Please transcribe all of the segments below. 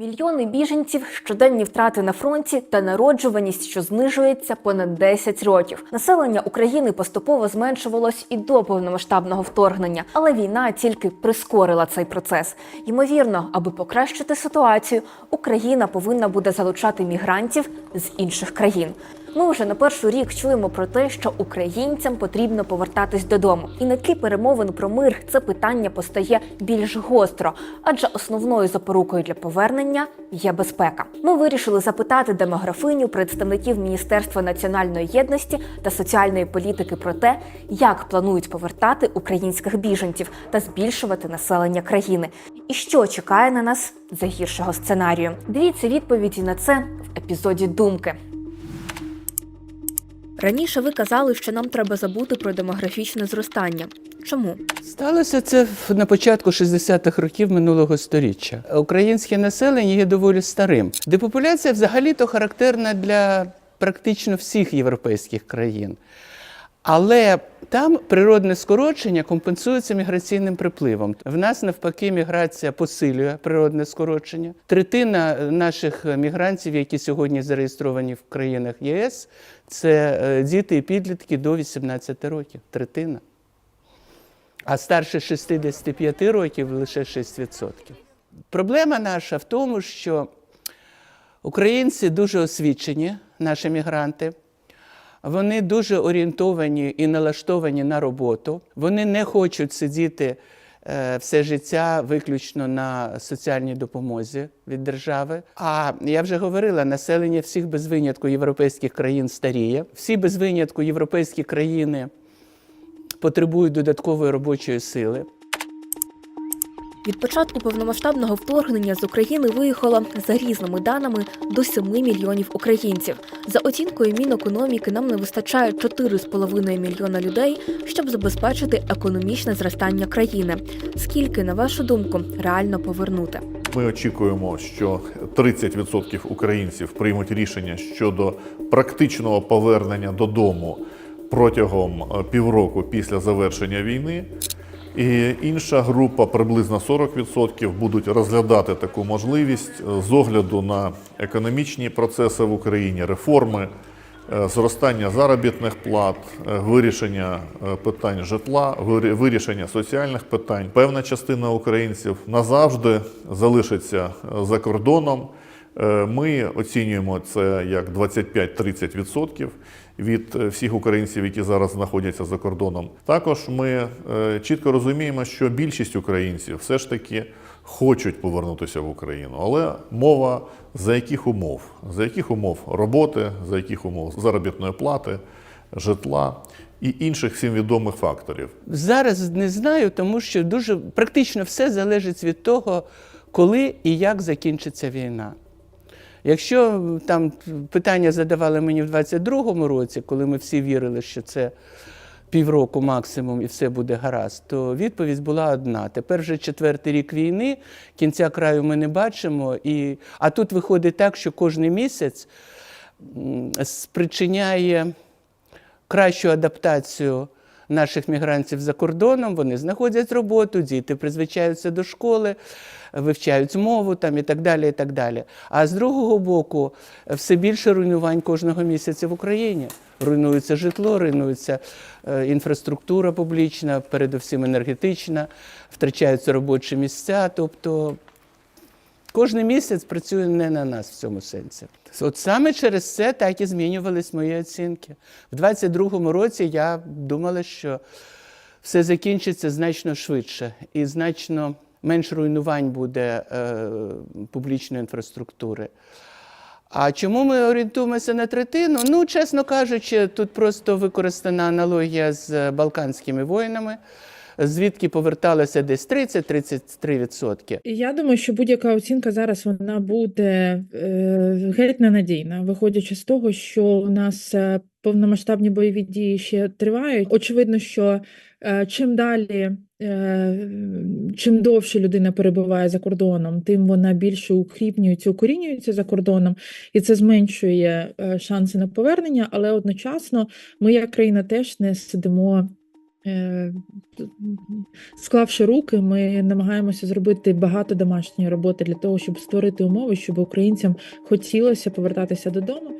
Мільйони біженців, щоденні втрати на фронті та народжуваність, що знижується понад 10 років. Населення України поступово зменшувалось і до повномасштабного вторгнення, але війна тільки прискорила цей процес. Ймовірно, аби покращити ситуацію, Україна повинна буде залучати мігрантів з інших країн. Ми вже на перший рік чуємо про те, що українцям потрібно повертатись додому. І на тлі перемовин про мир це питання постає більш гостро, адже основною запорукою для повернення є безпека. Ми вирішили запитати демографиню представників Міністерства національної єдності та соціальної політики про те, як планують повертати українських біженців та збільшувати населення країни, і що чекає на нас за гіршого сценарію. Дивіться відповіді на це в епізоді Думки. Раніше ви казали, що нам треба забути про демографічне зростання. Чому? Сталося це на початку 60-х років минулого століття. Українське населення є доволі старим. Депопуляція взагалі-то характерна для практично всіх європейських країн. Але там природне скорочення компенсується міграційним припливом. В нас навпаки міграція посилює природне скорочення. Третина наших мігрантів, які сьогодні зареєстровані в країнах ЄС, це е, діти і підлітки до 18 років. Третина. А старше 65 років лише 6%. Проблема наша в тому, що українці дуже освічені, наші мігранти. Вони дуже орієнтовані і налаштовані на роботу. Вони не хочуть сидіти е, все життя виключно на соціальній допомозі від держави. А я вже говорила, населення всіх без винятку європейських країн старіє. Всі без винятку європейські країни потребують додаткової робочої сили. Від початку повномасштабного вторгнення з України виїхало за різними даними до 7 мільйонів українців. За оцінкою Мінекономіки, нам не вистачає 4,5 мільйона людей, щоб забезпечити економічне зростання країни. Скільки, на вашу думку, реально повернути? Ми очікуємо, що 30% українців приймуть рішення щодо практичного повернення додому протягом е, півроку після завершення війни. І інша група, приблизно 40%, будуть розглядати таку можливість е, з огляду на економічні процеси в Україні, реформи, е, зростання заробітних плат, е, вирішення питань житла, вирі- вирішення соціальних питань. Певна частина українців назавжди залишиться за кордоном. Е, Ми оцінюємо це як 25-30% від е, всіх українців, які зараз знаходяться за кордоном. Також ми е, чітко розуміємо, що більшість українців все ж таки хочуть повернутися в Україну, але мова за яких умов? За яких умов роботи, за яких умов заробітної плати, житла і інших всім відомих факторів. Зараз не знаю, тому що дуже практично все залежить від того, коли і як закінчиться війна. Якщо там питання задавали мені в 22-му році, коли ми всі вірили, що це півроку максимум і все буде гаразд, то відповідь була одна. Тепер вже четвертий рік війни, кінця краю ми не бачимо. І... А тут виходить так, що кожен місяць спричиняє кращу адаптацію наших мігрантів за кордоном. Вони знаходять роботу, діти призвичаються до школи, вивчають мову там, і так далі. і так далі. А з другого боку, все більше руйнувань кожного місяця в Україні. Руйнується житло, руйнується е, інфраструктура публічна, передусім енергетична, втрачаються робочі місця. Тобто Кожен місяць працює не на нас в цьому сенсі. От саме через це так і змінювались мої оцінки. В 22-му році я думала, що все закінчиться значно швидше і значно менш руйнувань буде е, публічної інфраструктури. А чому ми орієнтуємося на третину? Ну, чесно кажучи, тут просто використана аналогія з балканськими воїнами, звідки поверталося десь 30-33%. І Я думаю, що будь-яка оцінка зараз вона буде е, геть ненадійна, виходячи з того, що у нас е, повномасштабні бойові дії ще тривають. Очевидно, що е, чим далі, е, чим довше людина перебуває за кордоном, тим вона більше укріпнюється, укорінюється за кордоном, і це зменшує е, шанси на повернення. Але одночасно ми, як країна, теж не сидимо Склавши руки, ми намагаємося зробити багато домашньої роботи для того, щоб створити умови, щоб українцям хотілося повертатися додому.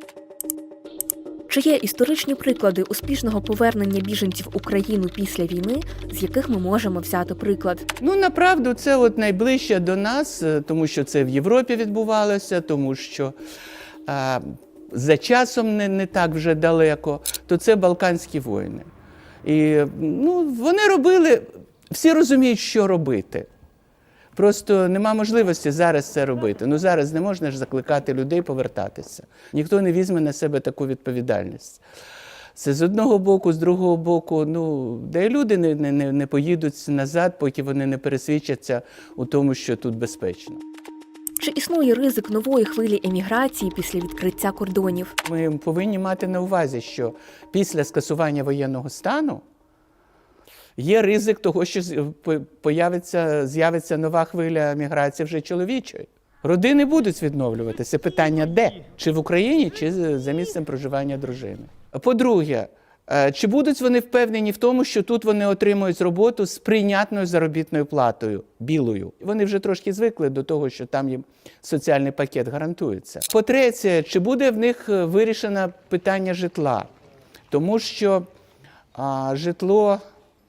Чи є історичні приклади успішного повернення біженців в Україну після війни, з яких ми можемо взяти приклад? Ну, направду, це от найближче до нас, е, тому що це в Європі відбувалося, тому що а, за часом не, не так вже далеко, то це Балканські воїни. І ну, вони робили, всі розуміють, що робити. Просто нема можливості зараз це робити. Ну зараз не можна ж закликати людей повертатися. Ніхто не візьме на себе таку відповідальність. Це з одного боку, з другого боку, ну, де люди не, не, не- поїдуть назад, поки вони не пересвідчаться у тому, що тут безпечно. Чи існує ризик нової хвилі еміграції після відкриття кордонів? Ми повинні мати на увазі, що після скасування воєнного стану є ризик того, що з'явиться нова хвиля міграції вже чоловічої. Родини будуть відновлюватися. Питання де? Чи в Україні, чи за місцем проживання дружини. По-друге, чи будуть вони впевнені в тому, що тут вони отримують роботу з прийнятною заробітною платою білою? Вони вже трошки звикли до того, що там їм соціальний пакет гарантується. По-третє, чи буде в них е, вирішено питання житла? Тому що а, житло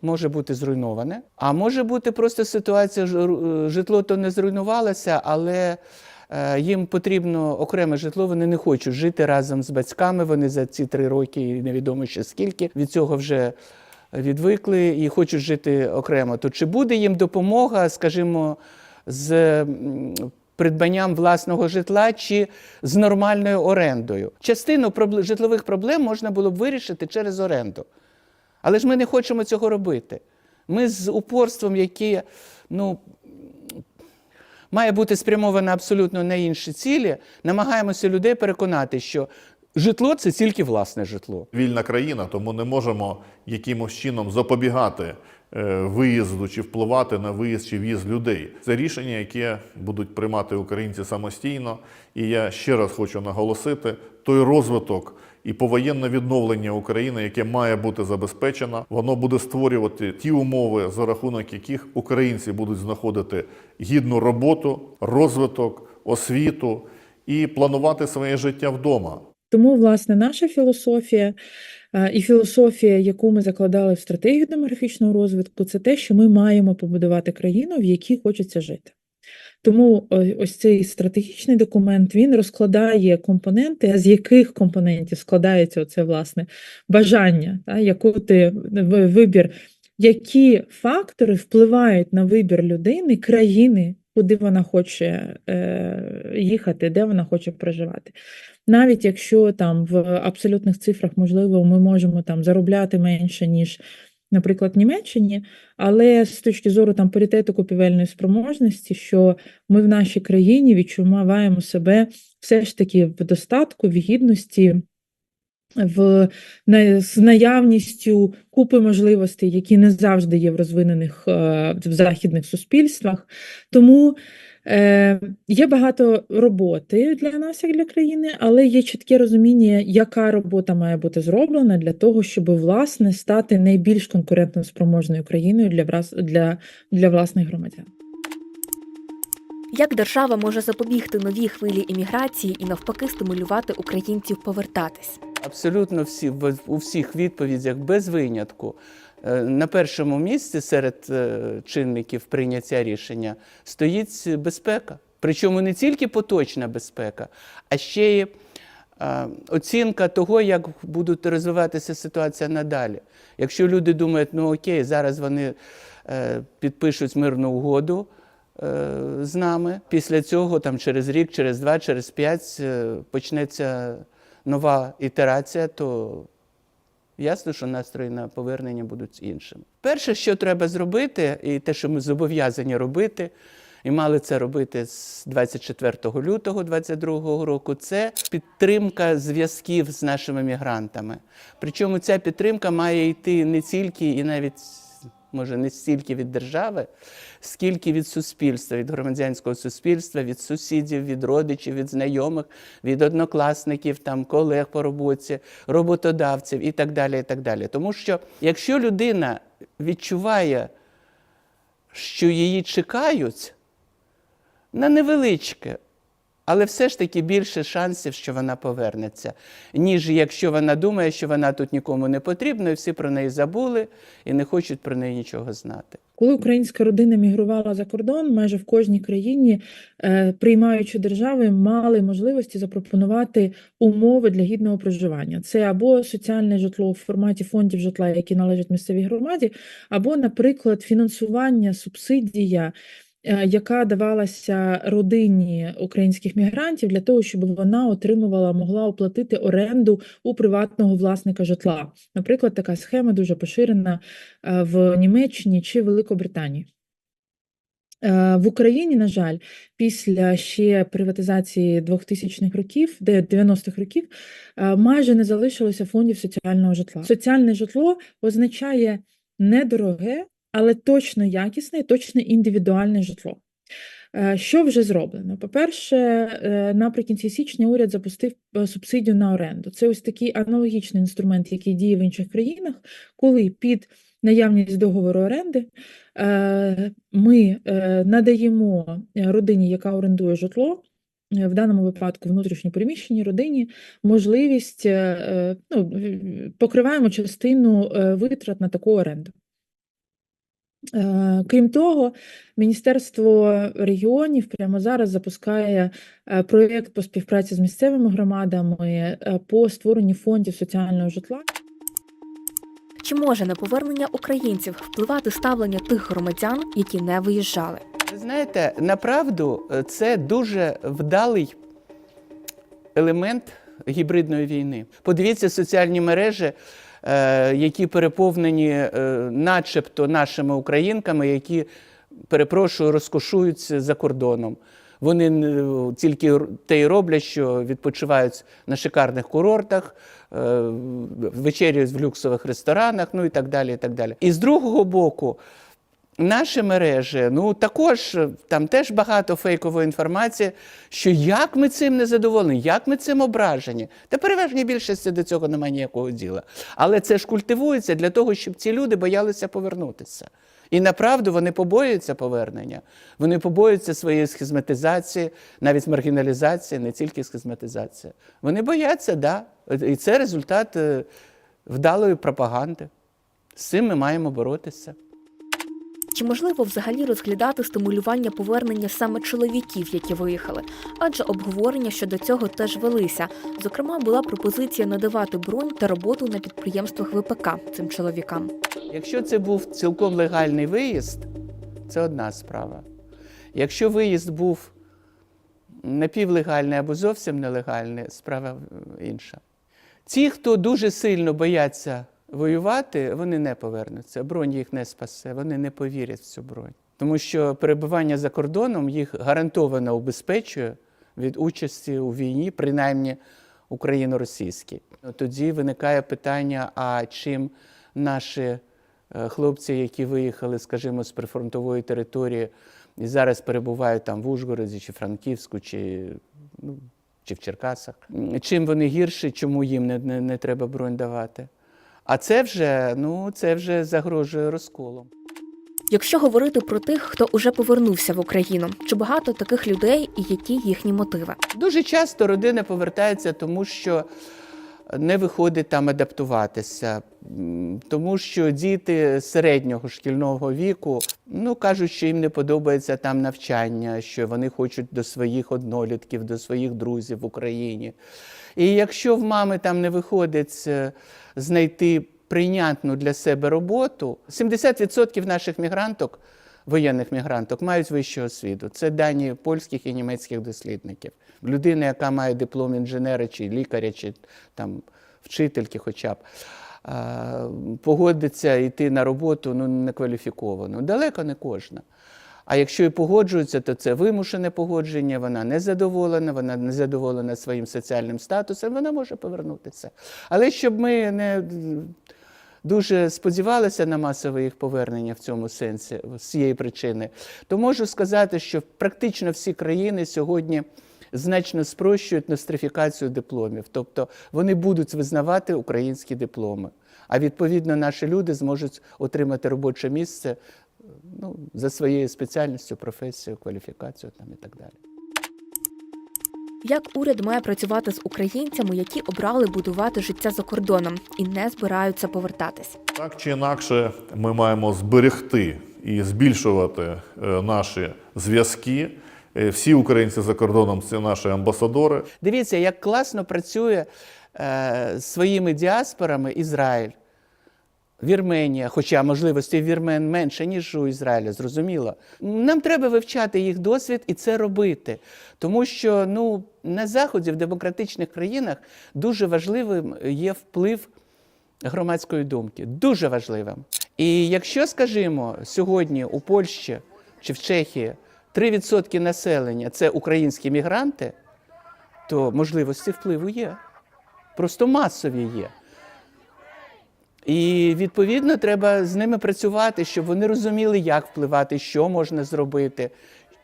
може бути зруйноване, а може бути просто ситуація, е, житло то не зруйнувалося, але е, їм потрібно окреме житло, вони не хочуть жити разом з батьками. Вони за ці три роки, і невідомо ще скільки, від цього вже відвикли і хочуть жити окремо. То чи буде їм допомога, скажімо, з придбанням власного житла чи з нормальною орендою? Частину житлових проблем можна було б вирішити через оренду. Але ж ми не хочемо цього робити. Ми з упорством, яке ну, має бути спрямоване абсолютно на інші цілі, намагаємося людей переконати, що житло це тільки власне житло. Вільна країна, тому не можемо якимось чином запобігати е, виїзду чи впливати на виїзд чи в'їзд людей. Це рішення, яке будуть приймати українці самостійно. І я ще раз хочу наголосити: той розвиток і повоєнне відновлення України, яке має бути забезпечено, воно буде створювати ті умови, за рахунок яких українці будуть знаходити гідну роботу, розвиток, освіту і планувати своє життя вдома. Тому, власне, наша філософія е, і філософія, яку ми закладали в стратегію демографічного розвитку, це те, що ми маємо побудувати країну, в якій хочеться жити. Тому е, ось цей стратегічний документ він розкладає компоненти, а з яких компонентів складається оце власне бажання, та, яку ти вибір, які фактори впливають на вибір людини, країни, куди вона хоче е, їхати, де вона хоче проживати. Навіть якщо там в абсолютних цифрах, можливо, ми можемо там заробляти менше, ніж, наприклад, Німеччині, але з точки зору там паритету купівельної спроможності, що ми в нашій країні відчуваємо себе все ж таки в достатку, в гідності, в, з наявністю купи можливостей, які не завжди є в розвинених е, в західних суспільствах. Тому є багато роботи для нас, як для країни, але є чітке розуміння, яка робота має бути зроблена для того, щоб власне стати найбільш конкурентно спроможною країною для, для, для власних громадян. Як держава може запобігти новій хвилі еміграції і навпаки стимулювати українців повертатись? Абсолютно всі в- у всіх відповідях без винятку. Е, На першому місці серед е, чинників прийняття рішення стоїть безпека. Причому не тільки поточна безпека, а ще й е, оцінка того, як буде розвиватися ситуація надалі. Якщо люди думають, ну окей, зараз вони підпишуть мирну угоду з нами, після цього, там через рік, через два, через п'ять почнеться нова ітерація, то ясно, що настрої на повернення будуть іншими. Перше, що треба зробити, і те, що ми зобов'язані робити, і мали це робити з 24 лютого 2022 року, це підтримка зв'язків з нашими мігрантами. Причому ця підтримка має йти не тільки і навіть може не стільки від держави, скільки від суспільства, від громадянського суспільства, від сусідів, від родичів, від знайомих, від однокласників, там, колег по роботі, роботодавців і так далі. і так далі. Тому що якщо людина відчуває, що її чекають на невеличке, але все ж таки більше шансів, що вона повернеться, ніж якщо вона думає, що вона тут нікому не потрібна, і всі про неї забули і не хочуть про неї нічого знати. Коли українська родина мігрувала за кордон, майже в кожній країні е, приймаючі держави мали можливості запропонувати умови для гідного проживання. Це або соціальне житло в форматі фондів житла, які належать місцевій громаді, або, наприклад, фінансування, субсидія. Е, Яка давалася родині українських мігрантів для того, щоб вона отримувала, могла оплатити оренду у приватного власника житла. Наприклад, така схема дуже поширена е, в Німеччині чи Великобританії. Е, В Україні, на жаль, після ще приватизації 2000-х років, де 90-х років, майже не залишилося фондів соціального житла. Соціальне житло означає недороге, але точно якісне і точно індивідуальне житло. Е, Що вже зроблено? По-перше, е, наприкінці січня уряд запустив е, субсидію на оренду. Це ось такий аналогічний інструмент, який діє в інших країнах, коли під наявність договору оренди ми надаємо родині, яка орендує житло, в даному випадку внутрішньо переміщеній родині, можливість ну, покриваємо частину витрат на таку оренду. Е, Крім того, Міністерство регіонів прямо зараз запускає е, проєкт по співпраці з місцевими громадами е, по створенню фондів соціального житла. Чи може на повернення українців впливати ставлення тих громадян, які не виїжджали? Ви знаєте, направду це дуже вдалий елемент гібридної війни. Подивіться соціальні мережі, які переповнені е, начебто нашими українками, які, перепрошую, розкошуються за кордоном. Вони е, тільки те й роблять, що відпочивають на шикарних курортах, вечерюють в люксових ресторанах, ну і так далі. І, так далі. і з другого боку, Наші мережі, ну також е, там теж багато фейкової інформації, що як ми цим не задоволені, як ми цим ображені. Та переважній більшості до цього немає ніякого діла. Але це ж культивується для того, щоб ці люди боялися повернутися. І направду вони побоюються повернення. Вони побоюються своєї схизматизації, навіть маргіналізації, не тільки схизматизації. Вони бояться, да. І це результат е, вдалої пропаганди. З цим ми маємо боротися. Чи можливо взагалі розглядати стимулювання повернення саме чоловіків, які виїхали? Адже обговорення щодо цього теж велися. Зокрема, була пропозиція надавати бронь та роботу на підприємствах ВПК цим чоловікам. Якщо це був цілком легальний виїзд, це одна справа. Якщо виїзд був напівлегальний або зовсім нелегальний, справа інша. Ті, хто дуже сильно бояться воювати, вони не повернуться. Бронь їх не спасе, вони не повірять в цю бронь. Тому що перебування за кордоном їх гарантовано убезпечує від участі у війні, принаймні україно-російській. Тоді виникає питання: а чим наші е, хлопці, які виїхали, скажімо, з прифронтової території і зараз перебувають там в Ужгороді, чи Франківську, чи, ну, чи в Черкасах, чим вони гірші, чому їм не, не, не треба бронь давати? А це вже, ну, це вже загрожує розколом. Якщо говорити про тих, хто уже повернувся в Україну, чи багато таких людей і які їхні мотиви? Дуже часто родина повертається, тому що не виходить там адаптуватися, тому що діти середнього шкільного віку ну, кажуть, що їм не подобається там навчання, що вони хочуть до своїх однолітків, до своїх друзів в Україні. І якщо в мами там не виходить е, знайти прийнятну для себе роботу, 70% наших мігранток воєнних мігранток мають вищу освіту. Це дані польських і німецьких дослідників. Людина, яка має диплом інженера чи лікаря, чи там вчительки, хоча б. Погодиться йти на роботу ну, некваліфіковано. Далеко не кожна. А якщо і погоджується, то це вимушене погодження, вона не задоволена, вона не задоволена своїм соціальним статусом, вона може повернутися. Але щоб ми не дуже сподівалися на масове їх повернення в цьому сенсі з цієї причини, то можу сказати, що практично всі країни сьогодні значно спрощують нострифікацію дипломів. Тобто вони будуть визнавати українські дипломи. А відповідно наші люди зможуть отримати робоче місце ну, за своєю спеціальністю, професією, кваліфікацією там, і так далі. Як уряд має працювати з українцями, які обрали будувати життя за кордоном і не збираються повертатись? Так чи інакше, ми маємо зберегти і збільшувати е, наші зв'язки. Е, Всі українці за кордоном це наші амбасадори. Дивіться, як класно працює е, з своїми діаспорами Ізраїль, Вірменія, хоча можливості вірмен менше, ніж у Ізраїля, зрозуміло. Нам треба вивчати їх досвід і це робити. Тому що ну, на Заході, в демократичних країнах, дуже важливим є вплив громадської думки. Дуже важливим. І якщо, скажімо, сьогодні у Польщі чи в Чехії 3% населення це українські мігранти, то можливості впливу є. Просто масові є. І відповідно треба з ними працювати, щоб вони розуміли, як впливати, що можна зробити,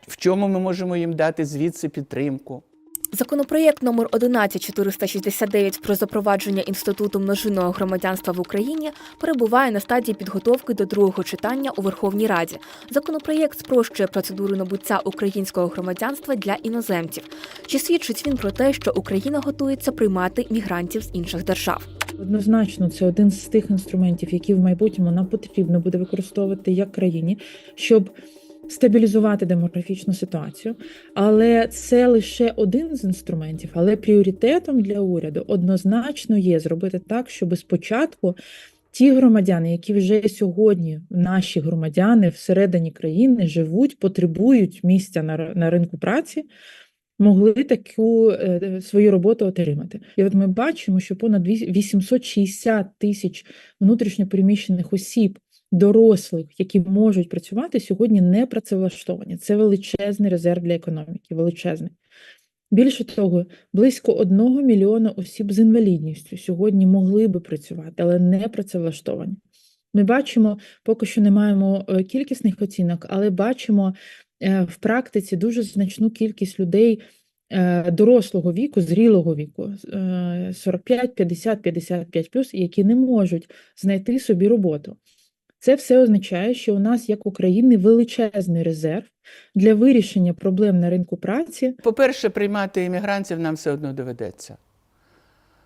в чому ми можемо їм дати звідси підтримку. Законопроєкт номер 11469 про запровадження інституту множинного громадянства в Україні перебуває на стадії підготовки до другого читання у Верховній Раді. Законопроєкт спрощує процедуру набуття українського громадянства для іноземців. Чи свідчить він про те, що Україна готується приймати мігрантів з інших держав? Однозначно, це один з тих інструментів, які в майбутньому нам потрібно буде використовувати як країні, щоб стабілізувати демографічну ситуацію. Але це лише один з інструментів. Але пріоритетом для уряду однозначно є зробити так, щоб спочатку. Ті громадяни, які вже сьогодні, наші громадяни всередині країни живуть, потребують місця на, на ринку праці, могли таку е, свою роботу отримати. І от ми бачимо, що понад віс- 860 тисяч внутрішньопереміщених осіб, дорослих, які можуть працювати, сьогодні не працевлаштовані. Це величезний резерв для економіки, величезний. Більше того, близько одного мільйона осіб з інвалідністю сьогодні могли би працювати, але не працевлаштовані. Ми бачимо, поки що не маємо е, кількісних оцінок, але бачимо е, в практиці дуже значну кількість людей е, дорослого віку, зрілого віку, е, 45, 50, 55 плюс, які не можуть знайти собі роботу. Це все означає, що у нас, як у країни, величезний резерв для вирішення проблем на ринку праці По-перше, приймати іммігрантів нам все одно доведеться.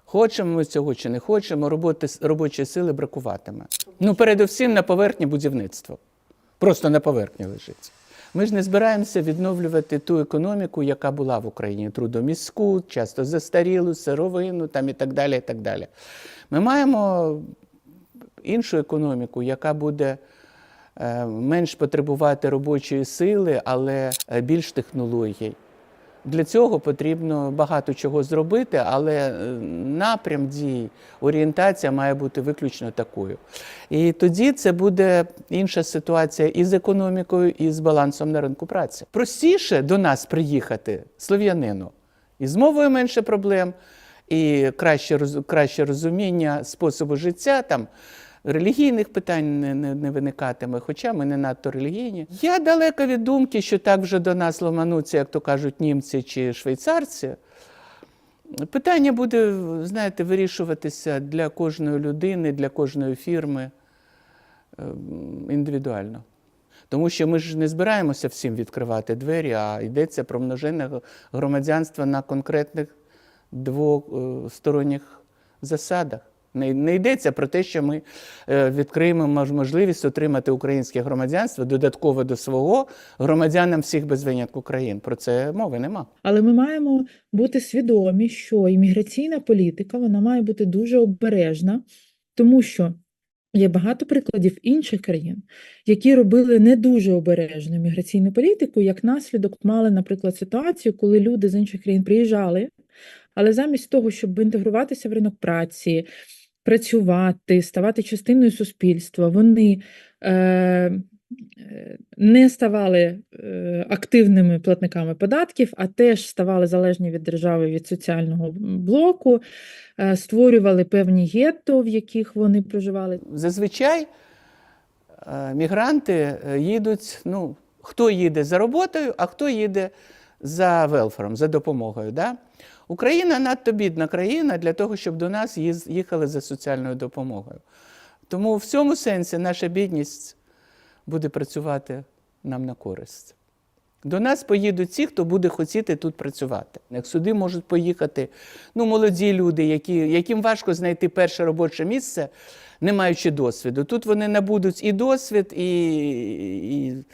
Хочемо ми цього чи не хочемо, роботи, робочої сили бракуватиме. Ну, передусім на поверхні будівництво. Просто на поверхні лежить. Ми ж не збираємося відновлювати ту економіку, яка була в Україні трудоміську, часто застарілу, сировину там і так далі. І так далі. Ми маємо іншу економіку, яка буде е, менш потребувати робочої сили, але е, більш технологій. Для цього потрібно багато чого зробити, але е, напрям дій, орієнтація має бути виключно такою. І тоді це буде інша ситуація і з економікою, і з балансом на ринку праці. Простіше до нас приїхати слов'янину. І з мовою менше проблем, і краще, краще розуміння способу життя. Там, Релігійних питань не, не, не виникатиме, хоча ми не надто релігійні. Я далека від думки, що так вже до нас ломануться, як то кажуть, німці чи швейцарці. Питання буде, знаєте, вирішуватися для кожної людини, для кожної фірми ем, індивідуально. Тому що ми ж не збираємося всім відкривати двері, а йдеться про множинне громадянство на конкретних двосторонніх засадах. Не, не йдеться про те, що ми е, відкриємо можливість отримати українське громадянство додатково до свого громадянам всіх без винятку країн. Про це мови нема. Але ми маємо бути свідомі, що імміграційна політика вона має бути дуже обережна, тому що є багато прикладів інших країн, які робили не дуже обережну імміграційну політику. Як наслідок мали, наприклад, ситуацію, коли люди з інших країн приїжджали, але замість того, щоб інтегруватися в ринок праці, працювати, ставати частиною суспільства, вони е, не ставали е, активними платниками податків, а теж ставали залежні від держави від соціального блоку, е, створювали певні гетто, в яких вони проживали. Зазвичай е, мігранти їдуть, ну, хто їде за роботою, а хто їде за велфером, за допомогою. Да? Україна надто бідна країна для того, щоб до нас їхали за соціальною допомогою. Тому в цьому сенсі наша бідність буде працювати нам на користь. До нас поїдуть ті, хто буде хотіти тут працювати. Як сюди можуть поїхати ну, молоді люди, які, яким важко знайти перше робоче місце, не маючи досвіду. Тут вони набудуть і досвід, і, і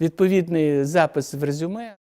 відповідний запис в резюме.